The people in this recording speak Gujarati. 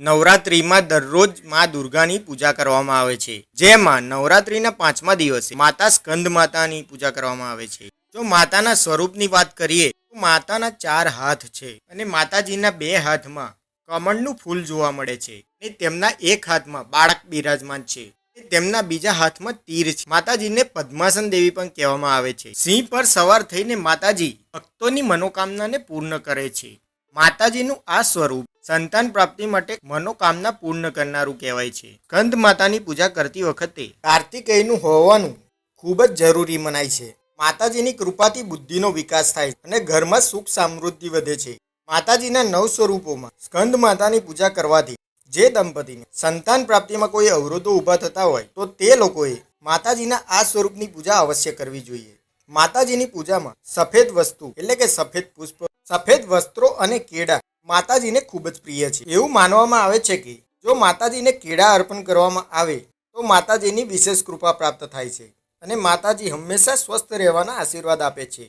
નવરાત્રિમાં દરરોજ મા દુર્ગાની પૂજા કરવામાં આવે છે. જેમાં નવરાત્રિના પાંચમા દિવસે માતા સ્કંદ માતાની પૂજા કરવામાં આવે છે. જો માતાના સ્વરૂપની વાત કરીએ, તો માતાના ચાર હાથ છે અને માતાજીના બે હાથમાં કમળનું ફૂલ જોવા મળે છે અને તેમના એક હાથમાં બાળક બિરાજમાન છે તેમના બીજા હાથમાં તીર છે. માતાજીને પદ્માસન દેવી પણ કહેવામાં આવે છે. સિંહ પર સવાર થઈને માતાજી ભક્તોની મનોકામનાને પૂર્ણ કરે છે. માતાજીનું આ સ્વરૂપ સંતાન પ્રાપ્તિ માટે મનોકામના પૂર્ણ કરનારું કહેવાય છે. કંદ માતાની પૂજા કરતી વખતે કાર્તિકેયનું હોવાનું ખૂબ જ જરૂરી મનાય છે. માતાજીની કૃપાથી બુદ્ધિનો વિકાસ થાય અને ઘરમાં સુખ સમૃદ્ધિ વધે છે. માતાજીના નવ સ્વરૂપોમાં સ્કંદ માતાની પૂજા કરવાથી જે દંપતીને સંતાન પ્રાપ્તિમાં કોઈ અવરોધો ઊભા થતા હોય તો તે લોકોએ માતાજીના આ સ્વરૂપની પૂજા અવશ્ય કરવી જોઈએ. માતાજીની પૂજામાં સફેદ વસ્તુ એટલે કે સફેદ પુષ્પ સફેદ વસ્ત્રો અને કેળા માતાજીને ખૂબ જ પ્રિય છે. એવું માનવામાં આવે છે કે જો માતાજીને કેળા અર્પણ કરવામાં આવે, તો માતાજીની વિશેષ કૃપા પ્રાપ્ત થાય છે અને માતાજી હંમેશા સ્વસ્થ રહેવાના આશીર્વાદ આપે છે.